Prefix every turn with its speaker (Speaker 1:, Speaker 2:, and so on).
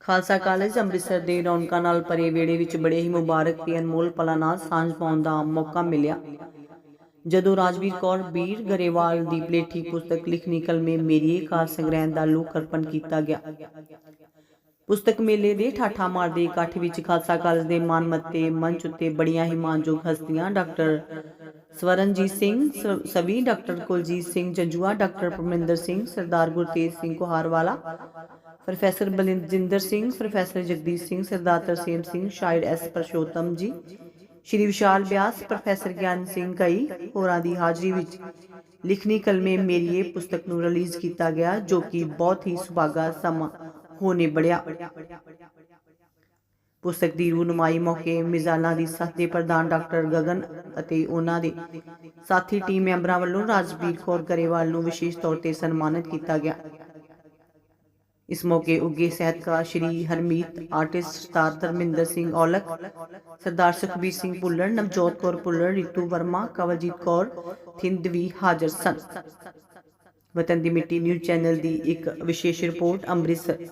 Speaker 1: Khalsa college Amritsar ਦੇ ਰੌਣਕਾਂ ਨਾਲ ਭਰੇ ਵਿਹੜੇ ਵਿੱਚ ਬੜੇ ਹੀ ਮੁਬਾਰਕ ਤੇ ਅਨਮੋਲ ਪਲਾਂ ਨਾਲ ਸਾਂਝ ਪਾਉਣ ਦਾ ਮੌਕਾ ਮਿਲਿਆ। ਜਦੋਂ ਰਾਜਵੀਰ ਕੌਰ ਬੀਰ ਗਰੇਵਾਲ ਦੀ ਪਲੇਠੀ ਪੁਸਤਕ ਲਿਖਣੀ ਕਲਮੇ ਮੇਰੀਏ ਕਾਰ ਸੰਗ੍ਰਹਿ ਦਾ ਲੋਕ ਅਰਪਣ ਕੀਤਾ ਗਿਆ। ਪੁਸਤਕ ਮੇਲੇ ਦੇ ਠਾਠਾ ਮਾਰਦੇ ਇਕੱਠ ਵਿੱਚ ਖਾਲਸਾ ਕਾਲਜ ਦੇ ਮਾਨਮੱਤੇ ਮੰਚ ਉੱਤੇ ਬੜੀਆਂ ਹੀ ਮਾਨਯੋਗ ਹਸਤੀਆਂ doctor Swaranjit Singh Savi doctor Kuljit Singh, Janjua doctor Parminder Singh, Sardar Gurtej Singh Kuharwala, professor Balinder Singh, professor Jagdish Singh, Sardar Tarsem Singh, ਸ਼ਾਇਰ ਐਸ ਪਰਸ਼ੋਤਮ ਜੀ, ਸ਼੍ਰੀ ਵਿਸ਼ਾਲ ਬਿਆਸ, ਪ੍ਰੋਫੈਸਰ ਗਿਆਨ ਸਿੰਘ ਕਈ, ਹੋਰਾਂ ਦੀ ਹਾਜ਼ਰੀ ਵਿੱਚ ਲਿਖਣੀ ਕਲਮੇ ਮੇਰੀਏ ਪੁਸਤਕ ਨੂੰ ਰਿਲੀਜ਼ ਕੀਤਾ ਗਿਆ, ਜੋ ਕਿ ਬਹੁਤ ਹੀ ਸੁਭਾਗਾ ਸਮਾਂ ਹੋਣੇ ਬੜਿਆ ਪੁਸਤਕ ਦੀ ਰੂਨਮਾਈ ਮੌਕੇ ਮਿਜ਼ਾਨਾ ਦੀ ਸੱਤ ਦੇ ਪ੍ਰਧਾਨ ਡਾਕਟਰ ਗਗਨ ਅਤੇ ਉਹਨਾਂ ਦੇ ਸਾਥੀ ਟੀਮ ਮੈਂਬਰਾਂ ਵੱਲੋਂ ਰਾਜਵੀਰ ਕੌਰ ਗਰੇਵਾਲ ਨੂੰ ਵਿਸ਼ੇਸ਼ ਤੌਰ ਤੇ ਸਨਮਾਨਿਤ ਕੀਤਾ ਗਿਆ। ਇਸ ਮੌਕੇ ਉੱਗੇ ਸਾਹਿਤਕਾਰ ਸ਼੍ਰੀ ਹਰਮੀਤ, ਆਰਟਿਸਟ ਸਟਾਰ ਧਰਮਿੰਦਰ ਸਿੰਘ ਔਲਖ, ਸਰਦਾਰ ਸੁਖਬੀਰ ਸਿੰਘ ਭੁੱਲਰ ਨਵਜੋਤ ਕੌਰ ਭੁੱਲਰ ਰਿਤੂ ਵਰਮਾ, ਕਵਲਜੀਤ ਕੌਰ ਥਿੰਦ ਵੀ ਹਾਜ਼ਰ ਸਨ। ਵਤਨ ਦੀ ਮਿੱਟੀ ਨਿਊਜ਼ ਚੈਨਲ ਦੀ ਇੱਕ ਵਿਸ਼ੇਸ਼ ਰਿਪੋਰਟ ਅੰਮ੍ਰਿਤਸਰ।